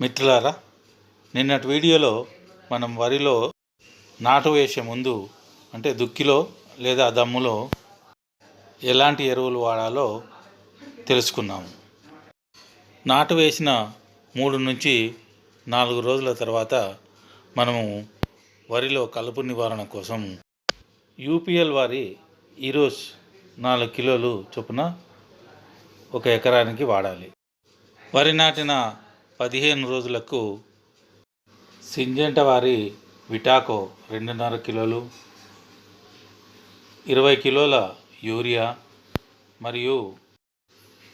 మిత్రులారా నిన్నటి వీడియోలో మనం వరిలో నాటు వేసే ముందు అంటే దుక్కిలో లేదా దమ్ములో ఎలాంటి ఎరువులు వాడాలో తెలుసుకున్నాము నాటు వేసిన మూడు నుంచి నాలుగు రోజుల తర్వాత మనము వరిలో కలుపు నివారణ కోసం యూపీఎల్ వారి ఈరోజ్ నాలుగు కిలోలు చొప్పున ఒక ఎకరానికి వాడాలి. వరి నాటిన పదిహేను రోజులకు సింజంట వారి విటాకో రెండున్నర కిలోలు ఇరవై కిలోల యూరియా మరియు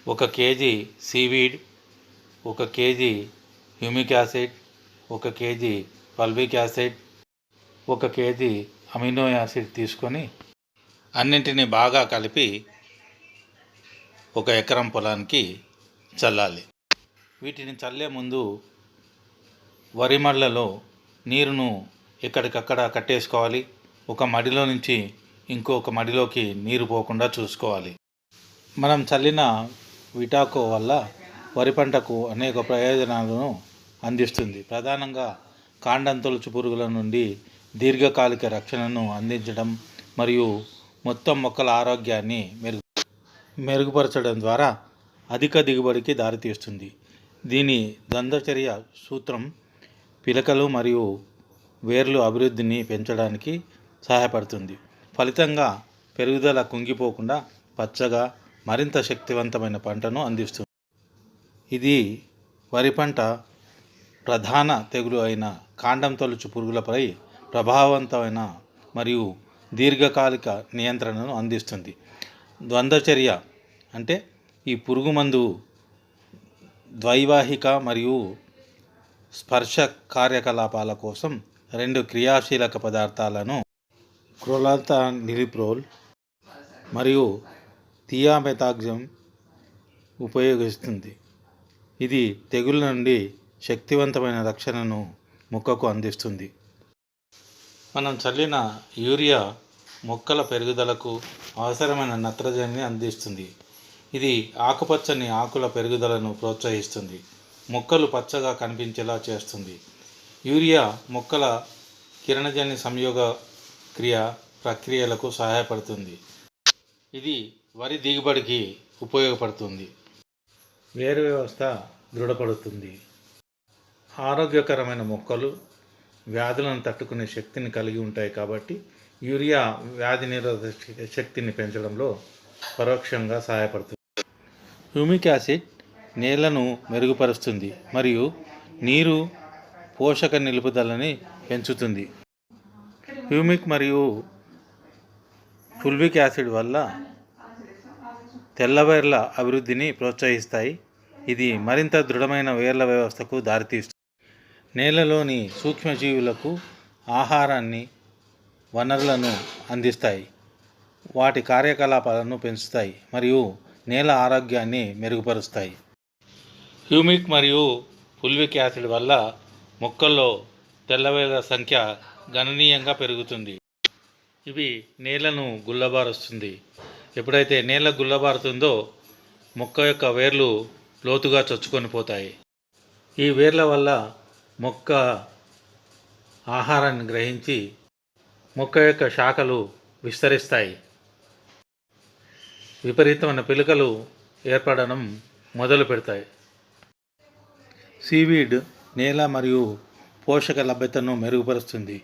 ఒక కేజీ సీవీడ్ ఒక కేజీ హ్యూమిక్ యాసిడ్ ఒక కేజీ పల్విక్ యాసిడ్ ఒక కేజీ అమినో యాసిడ్ తీసుకొని అన్నింటినీ బాగా కలిపి ఒక ఎకరం పొలానికి చల్లాలి. వీటిని చల్లే ముందు వరి మళ్ళలో నీరును ఎక్కడికక్కడ కట్టేసుకోవాలి. ఒక మడిలో నుంచి ఇంకొక మడిలోకి నీరు పోకుండా చూసుకోవాలి. మనం చల్లిన విటాకో వల్ల వరి పంటకు అనేక ప్రయోజనాలను అందిస్తుంది. ప్రధానంగా కాండం తొలుచు పురుగుల నుండి దీర్ఘకాలిక రక్షణను అందించడం మరియు మొత్తం మొక్కల ఆరోగ్యాన్ని మెరుగు మెరుగుపరచడం ద్వారా అధిక దిగుబడికి దారితీస్తుంది. దీని దందచర్య సూత్రం పిలకలు మరియు వేర్లు అభివృద్ధిని పెంచడానికి సహాయపడుతుంది. ఫలితంగా పెరుగుదల కుంగిపోకుండా పచ్చగా మరింత శక్తివంతమైన పంటను అందిస్తుంది. ఇది వరి పంట ప్రధాన తెగులు అయిన కాండం తొలుచు పురుగులపై ప్రభావవంతమైన మరియు దీర్ఘకాలిక నియంత్రణను అందిస్తుంది. ద్వంద్వచర్య అంటే ఈ పురుగు మందు ద్వైవాహిక మరియు స్పర్శ కార్యకలాపాల కోసం రెండు క్రియాశీలక పదార్థాలను క్రోలాంతా నిలిప్రోల్ మరియు థియామెతాగ్జమ్ ఉపయోగిస్తుంది. ఇది తెగుళ్ళ నుండి శక్తివంతమైన రక్షణను మొక్కకు అందిస్తుంది. మనం చల్లిన యూరియా మొక్కల పెరుగుదలకు అవసరమైన నత్రజనిని అందిస్తుంది. ఇది ఆకుపచ్చని ఆకుల పెరుగుదలను ప్రోత్సహిస్తుంది. మొక్కలు పచ్చగా కనిపించేలా చేస్తుంది. యూరియా మొక్కల కిరణజన్య సంయోగ క్రియ ప్రక్రియలకు సహాయపడుతుంది. ఇది వరి దిగుబడికి ఉపయోగపడుతుంది. వేరు వ్యవస్థ దృఢపడుతుంది. ఆరోగ్యకరమైన మొక్కలు వ్యాధులను తట్టుకునే శక్తిని కలిగి ఉంటాయి కాబట్టి యూరియా వ్యాధి నిరోధక శక్తిని పెంచడంలో పరోక్షంగా సహాయపడుతుంది. హ్యూమిక్ యాసిడ్ నేలను మెరుగుపరుస్తుంది మరియు నీరు పోషక నిలుపుదలని పెంచుతుంది. హ్యూమిక్ మరియు ఫుల్విక్ యాసిడ్ వల్ల తెల్లవేర్ల అభివృద్ధిని ప్రోత్సహిస్తాయి. ఇది మరింత దృఢమైన వేర్ల వ్యవస్థకు దారితీస్తుంది. నేలలోని సూక్ష్మజీవులకు ఆహారాన్ని వనరులను అందిస్తాయి. వాటి కార్యకలాపాలను పెంచుతాయి. మరియు నేల ఆరోగ్యాన్ని మెరుగుపరుస్తాయి. హ్యూమిక్ మరియు ఫుల్విక్ యాసిడ్ వల్ల మొక్కల్లో తెల్లవేల సంఖ్య గణనీయంగా పెరుగుతుంది. ఇవి నేలను గుల్లబారుస్తుంది. ఎప్పుడైతే నేల గుల్లబారుతుందో మొక్క యొక్క వేర్లు లోతుగా చొచ్చుకొని పోతాయి. ఈ వేర్ల వల్ల మొక్క ఆహారాన్ని గ్రహించి మొక్క యొక్క శాఖలు విస్తరిస్తాయి. విపరీతమైన పిలుకలు ఏర్పడడం మొదలు పెడతాయి. సీవీడ్ నేల మరియు పోషక లభ్యతను మెరుగుపరుస్తుంది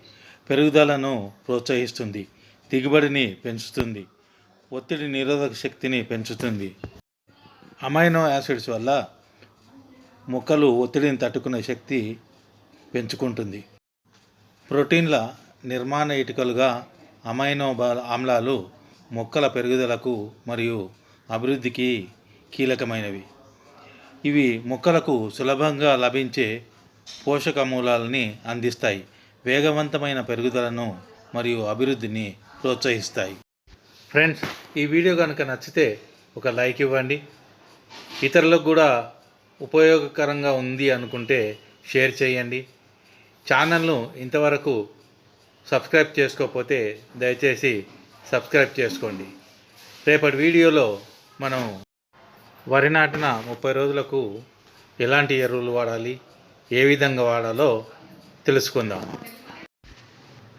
పెరుగుదలను ప్రోత్సహిస్తుంది దిగుబడిని పెంచుతుంది ఒత్తిడి నిరోధక శక్తిని పెంచుతుంది. అమైనో యాసిడ్స్ వల్ల మొక్కలు ఒత్తిడిని తట్టుకునే శక్తి పెంచుకుంటుంది. ప్రోటీన్ల నిర్మాణ ఇటుకలుగా అమైనో ఆమ్లాలు మొక్కల పెరుగుదలకు మరియు అభివృద్ధికి కీలకమైనవి. ఇవి మొక్కలకు సులభంగా లభించే పోషక మూలాలని అందిస్తాయి వేగవంతమైన పెరుగుదలను మరియు అభివృద్ధిని ప్రోత్సహిస్తాయి. ఫ్రెండ్స్ ఈ వీడియో కనుక నచ్చితే ఒక లైక్ ఇవ్వండి. ఇతరులకు కూడా ఉపయోగకరంగా ఉంది అనుకుంటే షేర్ చేయండి. ఛానల్ను ఇంతవరకు సబ్స్క్రైబ్ చేసుకోకపోతే దయచేసి సబ్స్క్రైబ్ చేసుకోండి. రేపటి వీడియోలో మనం వరి నాటిన ముప్పై రోజులకు ఎలాంటి ఎరువులు వాడాలి ఏ విధంగా వాడాలో తెలుసుకుందాం.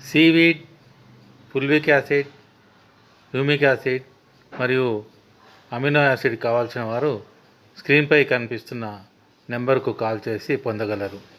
Seaweed fulvic acid humic acid మరియు అమినో యాసిడ్ కావాల్సిన వారు స్క్రీన్పై కనిపిస్తున్న నెంబర్కు కాల్ చేసి పొందగలరు.